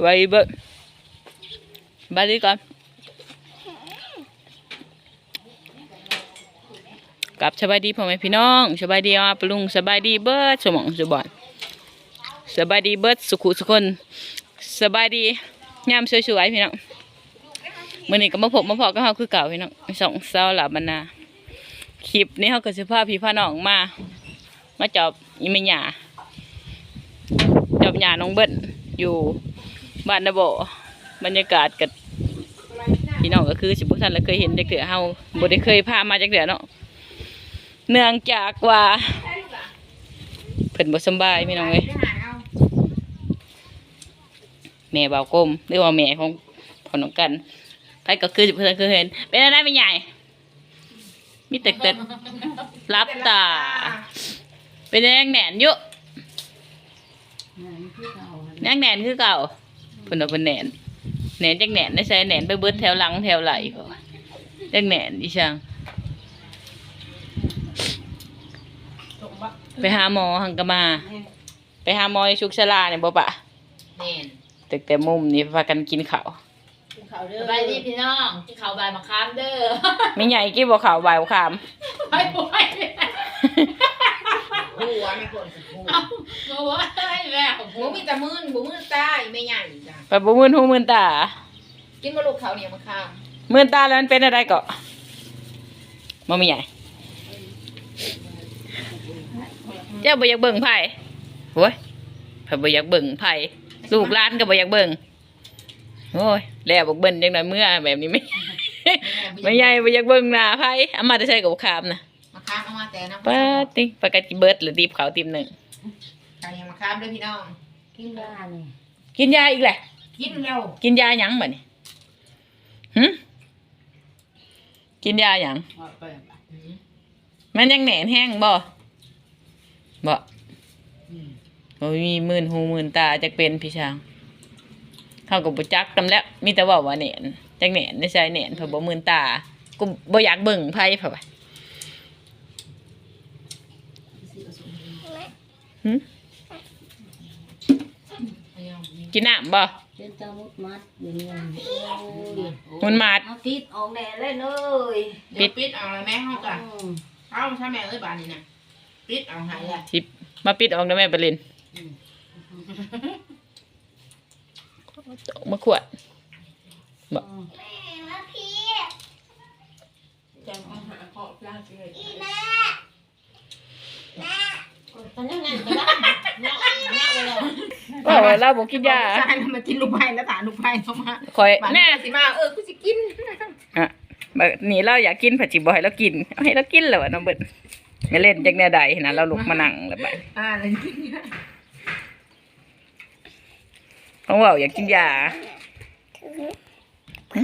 ไว้เบบดีก่อนกลับสบายดีพ่อแม่พี่น้องสบายดีอะปะลุงสบายดีเบิดสมองสบอนสบายดีเบิดสุขุสุคนสบายดียามสวยๆพี่น้องมื่อนี้ก็มาพบมาพอกับเฮาคือเก่าพี่น้องสองเศร้าหลับบรรณาคลิปนี้เฮาก็สิพาพี่พาน้องมา มาจอบอีเมหยาจอบหยาน้องเบิ้ลอยู่ บ้านนาโบบรรยากาศกับพี่น้องก็คือสิบุท่านแล้วเคยเห็นจักเถื่อเฮาบ่ได้เคยพามาจักเถื่อเนาะเนื่องจากว่าเพิ่นบ่สบายพี่น้องเอ้ยแม่เบาวกลมหรือว่าแม่ของพ่อน้องกันไปก็คือสิเพิ่นเคยเห็นเป็นอะไรไม่ใหญ่มีแต่แต่รับตา เป็นยังแหนนอยู่ยังแหนนคือเก่า เพิ่นเอาเป็นแหนนแหนนจักแหนนได้ใช้แหนนไปเบิดแถวหลังแถวไหลก็ว่าจักแหนนอีช่างไปหาหมอหังกะมา ไปหาหมอในชุกชลาเนี่ยบ่ปะแน่นแต่แต่มุมนี่พากันกินข้าวสบายดีพี่น้องที่เขาบายมาค้ามเด้อไม่ใหญ่กี่บ่ข้าวบ่ายบ่คาม ไปป่วย หัวไม่ควรจะพูดเอาหัวไอ้แม่ของหัวมีแต่มื่นบ่มื่นตาไม่ใหญ่จ้ะไปบ่มื่นหูมื่นตา กินกระลูกเขาเนี่ยมาข้ามมื่นตาแล้วมันเป็นอะไรก็บ่มีใหญ่เจ้าบ่อยากเบิ่งไผ่โอ้ยไผบ่อยากเบิ่งไผ่ลูกหลานก็บ่อยากเบิ่งโอ้ยแล้วบอกเบิ่นจังไดเมื่อแบบนี้ไม่ ไม่ใหญ่บ่อยากเบิ่งหน้าไผ่เอามาแต่ใส่กับขามนะ ข้ามเอามาแต่น้ำป้าติปากกากิเบิดหรือตีบขาวติมหนึ่งเขาเนี่ยมาข้ามด้วยพี่น้อง กินได้นี่กินยาอีกแหละ กินเร็วกินยาหยังบัดนี้หึกินยาหยังมันยังแหนนแห้งบ่บ่บ่มีมื่นหูมื่นตาจักเป็นพี่ช้างเขาก็บ่จักกำแล้วมีแต่เว่าว่าแหนนจักแหนนได้ใช่แหนนเพอบ่มื่นตากูบ่อยากเบิ่งไผเพราะว่า กินน้ำบ่เป็นตามุดมัดอย่างนี้มันมาดเอาติดออกแดดเลยเลยเดี๋ยวปิดเอาเลยแม่ห้องก่อนเอาใช่แม่เอ้ยบานนี้นะปิดเอาหายละทิปมาปิดออกนะแม่ไปเล่นมาขวดจังเอาหาขอบปลาเลย ตอนนี้ไงก็ได้เนาะเนาะเลย โอ้เราบอกกินยาใช่มากินลูกไผ่แล้วถานลูกไผ่เข้ามาคอยบานแน่สิมาเออกูจะกินอะแบบนี้เราอยากกินผัดจีบอยเรากินเอาให้เรากินแล้วน้องเบิดไม่เล่นจังแน่ใดนะเราลุกมานั่งแล้วไปอ่าเลยกินเขาบอกอยากกินยา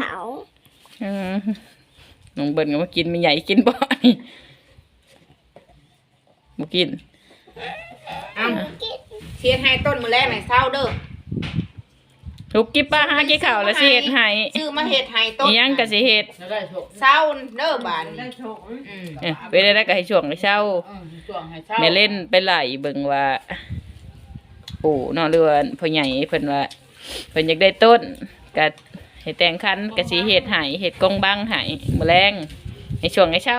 เขาอืมน้องเบิดก็มากินไม่ใหญ่กินบ่นี่บ่กินเอา เสียให้ต้นมือแรกหน่อยเศร้าเด้อทุกกิบป้าหากี่ข่าวแล้วสิเฮ็ดให้ชื่อมาเห็ดให้ต้นอีหยังก็สิเฮ็ดแล้วได้โชคเศร้าเด้อบานได้โชคอืมเอ้ยไปได้แล้วก็ให้ช่วงให้เช้าอืมช่วงให้เช้าแม่เล่นไปไหลเบิ่งว่า ปู่เนอเรือนพ่อใหญ่เพิ่นว่าเพิ่นอยากได้ต้นก็ให้แต่งคันก็สิเฮ็ดให้เฮ็ดกงบังให้มื้อแรงในช่วงให้เช้า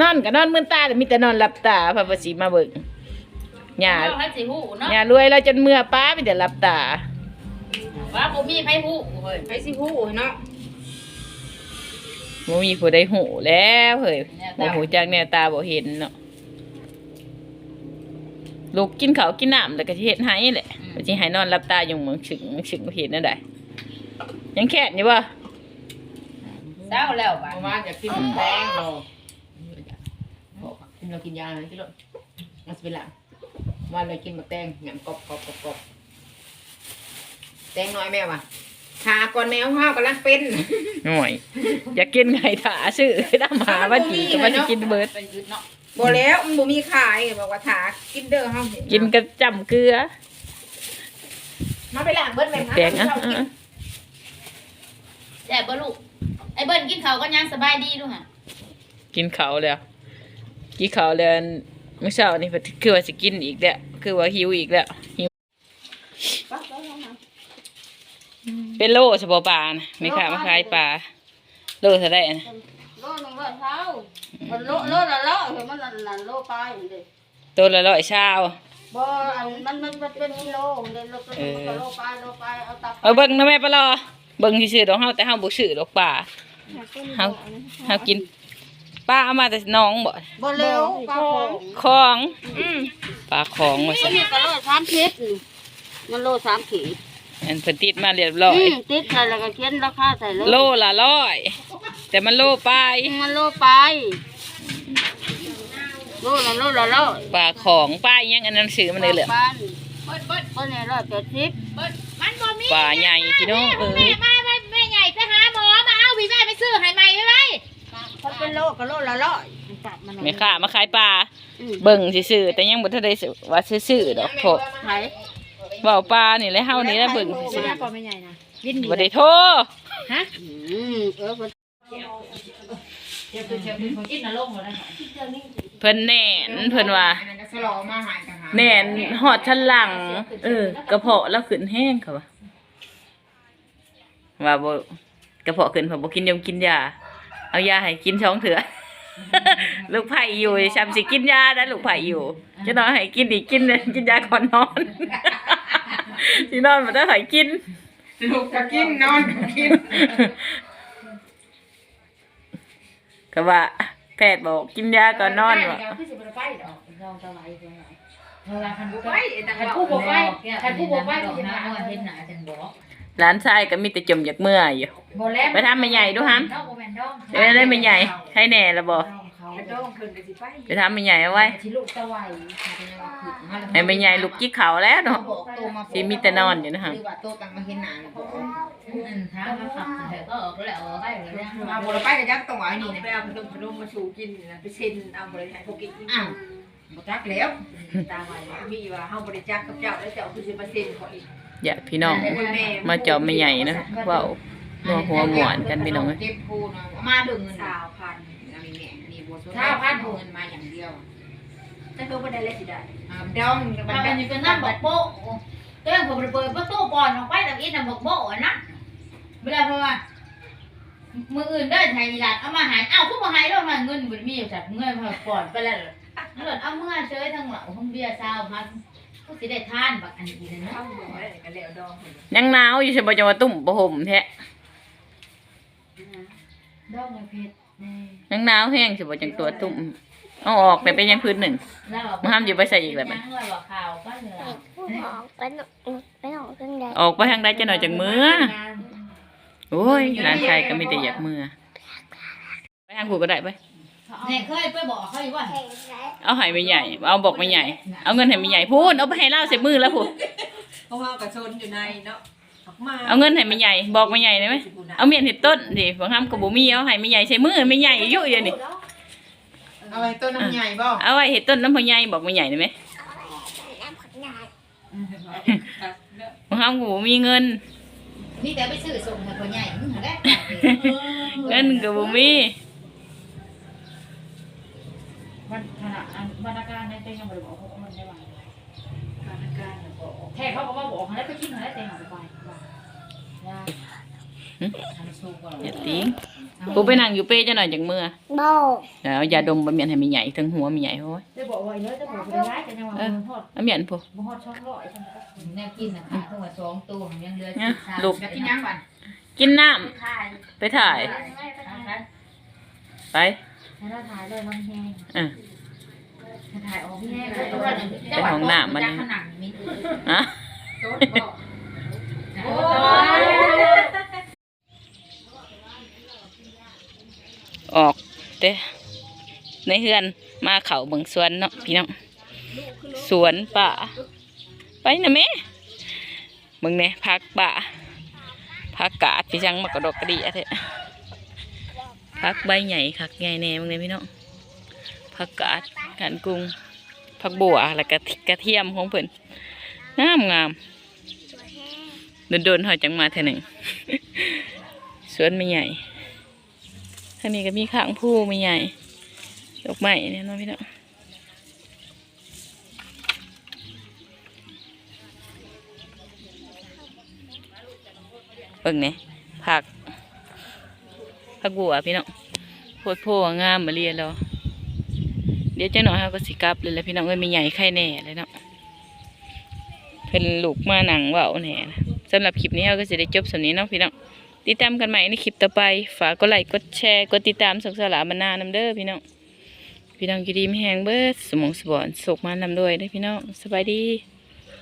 นอนก็นอนมื้อตาแต่มีแต่นอนหลับตาเพราะว่าสิมาเบิ่ง ย่าเอาให้สิฮู้เนาะย่ารวยแล้วจนเมื่อป้ามีแต่หลับตา ว่าบ่มีไผฮู้เฮ้ยไปสิฮู้เนาะบ่มีผู้ใดหูแล้วเฮ้ยบ่หูจักแนวตาบ่เห็นเนาะลูกกินข้าวกินน้ำแล้วก็สิเฮ็ดให้แหละว่าสิให้นอนหลับตาอยู่เมืองฉึงเมืองฉึงบ่เห็นนั่นใดยังแค่นอยู่บ่เช้าแล้วบาเพดราะว่าอยากกินแตงเรากินเรากินยาอะไรที่เรามาสเปล่า ว่าเรากินมาแตงหยำกรอบกรอบกรอบกรอบแตงน้อยแม่ว่ะหาก่อนแมวห้าวกำลังเป็นหน่อย อยากกินไก่ถาชื่อดำหาว่าจีก็ว่าสิกินเบิดไปยึดเนาะบ่แล้วมันบ่มีขายบอกว่าถากินเด้อห้าวกินกระจำเกลือ มาไปล้างเบิดแม่แดงอะอะแซ่บบ่ลูกไอ้เบิ้นกินข้าวก็ยังสบายดีลูกฮะกินเขาวแล้วกินเขาวแล้ว เมื่อเช้านี่คือว่าสิกินอีกแล้วคือว่าหิวอีกแล้วหิวเป็นโลสบปลานะไม่ค่ะมาขายปลาโลเท่าได้นะโลหนึงร้อยเช้ามันโลโลละโลเห็นมันนั่นนั่นโลไปเด้ตัวละร้อยเช้าบ่อันมันมันมันเป็นกิโลเด้โลเป็นมันก็โลไปโลไปเอาตับเอาเบิ่งนะแม่ปลาลอเบิ่งซื่อๆดอกเฮาแต่เฮาบ่ซื้อดอกปลาเฮาเฮากิน ปลาเอามาแต่หน้องบ่บ่เร็วปลาของของปลาของว่านี่ซั่นนี่ก็โลสามขีดนี่มันโลสามขีดอันเพิ่นติดมาเรียบร้อยอืมติดใส่แล้วก็เขียนราคาใส่เลยโลละร้อยแต่มันโลปลายมันโลไปโลละโลละโลปลาของปลาอิหยังอันนั้นซื้อมันเลยเหลือปันเบิดเบิดปันเนี่ยร้อยแปดสิบเบิดมันบ่มีปลาใหญ่พี่น้องเอ้แม่ยมาแม่แม่ใหญ่ไปหาหมอมาเอาพี่แม่ไปซื้อให้ใหม่ไว้ ไว้มันเป็นโลก็โลละร้อยจับมันแม่ค้ามาขายปลาอืมเบิ่งซื่อๆแต่ยังบ่ทันได้ซื้อว่าซื่อๆดอกโพดไผเว้าปลานี่แหละเฮานี่แหละเบิ่งซื่อปอไม่ใหญ่นะวินๆบ่ได้โทรอืมเออมันเดี๋ยวเดี๋ยวผมกินน่ะลงหมดแล้วเพิ่นแน่นเพิ่นว่าอันนั้นก็สลอมาหายกันหาแน่นหอดชั้นหลัง เออกระเพาะแล้วขึ้นแห้งเขาว่าว่าบ่กระเพาะขึ้นเพราะบ่กินยมกินยา เอายาให้กินช่องเถื่อลูกไผ่อยู่ชำสิกินยานะลูกไผ่อยู่จะนอนให้กินอีกกินเลยกินยาก่อนนอนสินอนบ่ได้ให้กิน ลูกก็กินนอนก็กินก็ว่าแพทย์บอกกินยาก่อนนอนว่ะคือสิบ่ได้ไปดอกเราจะไหวจังได๋เวลาคันบ่ไปไปแต่คันผู้บ่ไปคันผู้บ่ไปสิเห็นหน้าเห็นหน้าจังบอก หลานชายก็มีแต่จมอยากเมื่อยอยู่บ่แล้วไปทำแม่ใหญ่ดูฮัมน้องบ่แม่นน้องเดี๋ยวได้แม่ใหญ่ให้แน่ละบ่เขากระโดงเพิ่นก็สิไปไปทำแม่ใหญ่เอาไว้สิลูกตะไหวเขาจะยังว่าคือมาให้แม่ใหญ่ลูกจิกเขาแล้วเนาะบอกโตมาสิมีแต่นอนอยู่นะฮะคือว่าโตตังมาเห็นหน้าน่ะบอกอืมทางมาฝักแต่ก็ออกแล้วออกได้เลยนะมาบ่ได้ไปก็ยักต้องเอาไอ้นี่นะไปเอาขนมขนมมาสู่กินนี่นะไปเซ็นเอาบริษัทพวกกินอ้าวบ่จักแล้วตามมามีว่าเฮาบริจาคกับเจ้าแล้วเจ้าคือสิมาเซ็นขออีก อย่าพี่น้อง มาเจอแม่ใหญ่นะเว้าหัวหัวหมวนกันพี่น้องเอ้ย เก็บพูนะเอามาเดึงเงินสาวพันอันนี้แม่อันนี้บ่สนใจเอาเงินมาอย่างเดียวแต่คือบ่ได้เลยสิได้อ่าดองมันเป็นอยู่กันนั่นบอกโป๊ะเต้นผมเปิดประตูก่อนออกไปตะกี้น่ะบอกโป๊ะนะเวลาเพราะว่ามืออื่นได้ไทยหลัดเอามาหายเอ้าผู้มาหายแล้วมาเงินบ่มีอยู่จัดเงินพอก่อนไปแล้วเงินเอาเมื่อเชยทั้งเหล่าทั้งเบียร์ซาวพัน ผู้สิได้ทานบักอันนี้นะเข้าบ่ได้ก็แล้วดองเพิ่นยังหนาวอยู่ใช่บ่จังว่าตุ่มบ่ห่มแท้ดอกไม้เพชรนี่ยังหนาวแห้งใช่บ่จังตัวตุ่มเอาออกไปเป็นยังพื้นหนึ่งแล้วมาห้ามอยู่ไปใส่อีกแล้วบัดยังเลยว่าข่าวก็เลยไปหนไปหนองเพิ่งได้ออกไปทางใดจะหน่อยจังมือ โอ้ยหลานชายก็มีแต่อยากมือไปทางผูก็ได้ไป เนี่ยเคยไปบอกเขาอยู่ว่าเอาให้แม่ใหญ่ เอาบอกแม่ใหญ่ เอาเงินให้แม่ใหญ่พูดเอาไปให้เล่าใส่มือแล้วพูดเพราะว่ากับชนอยู่ในเนาะออกมาเอาเงินให้แม่ใหญ่ บอกแม่ใหญ่ได้ไหมเอาเมียนเห็ดต้นดิบางคำก็บ่มีเอาให้แม่ใหญ่ใส่มือแม่ใหญ่อายุเดียวนี่เอาไว้ต้นน้ำใหญ่บ่เอาไว้เห็ดต้นน้ำพ่อใหญ่บอกแม่ใหญ่ได้ไหมน้ำผักนานบางคำก็บ่มีเงินนี่แต่ไปซื้อส่งให้พ่อใหญ่มึงหาได้เงินก็บ่มี วันขณะ บรรณาการในเต็งยังบ่ได้บอกเขามันได้ว่าการการบอกแค่เขาก็มาบอกเขาแล้วไปกินเขาแล้วเต็งเอาไปไปว่าทำสู้ก่อนอย่าติ้งกูไปนั่งอยู่เป้จะหน่อยจังมือโบแล้วยาดมบะเมียนให้แม่ใหญ่ถึงหัวแม่ใหญ่โอ้ยได้บอกว่าเยอะจะบอกไปร้ายกันยังว่ามันทอดเอาเมียนพูบ่ฮอดช่องร้อยจังแนวกินน่ะค่ะทั้งหมด2ตัวยังเหลือเนี่ยลูกจะกินยังบันกินน้ถ่ายำไปถ่าย ไปให้เราถ่ายเลยมันแห้งอะ ถ่ายออกแห้งเลยตัวนึงหน้ำมันขนาดมีฮะโต๊ะโอ้ยออกเด้ในเฮือนมาเขาเบิ่งสวนเนาะพี่น้องสวนป่าไปนะแม่เบิ่งเนี่ยพักป่าพักกาดพี่จังมากระดกกระดีอะเถอะพักใบใหญ่คักใหญ่แน่เบิ่งเนี่ยพี่น้อง พักกาดกันกรุงพักบัวแล้วก็กระเทียมของเพิ่นงามงามโดนๆหอยจังมาเท่านึงสวนไม่ใหญ่ทางนี้ก็มีข้างผู้ไม่ใหญ่ดอกไม้เนี่ยเนาะพี่น้องบิ่งนี่ยผักผักบัวพี่น้องโพดโพงามมาเรียนแล้ว เดี๋ยวจังหน่อยเขาก็สิกลับเลยแล้วพี่น้องเอ้ยมีใหญ่ไข่แน่เลยเนาะเพิ่นลูกมาหนังว่าแหน่นะสำหรับคลิปนี้เขาก็จะได้จบสำนี้เนาะพี่น้องติดตามกันใหม่ในคลิปต่อไป ฝากกดไลค์กดแชร์กดติดตามสุขสลาบรรณานำเด้อพี่น้องพี่น้องกินดีไม่แห้งเบิดสมองสบอนสุกมานำด้วยได้พี่น้องสบายดี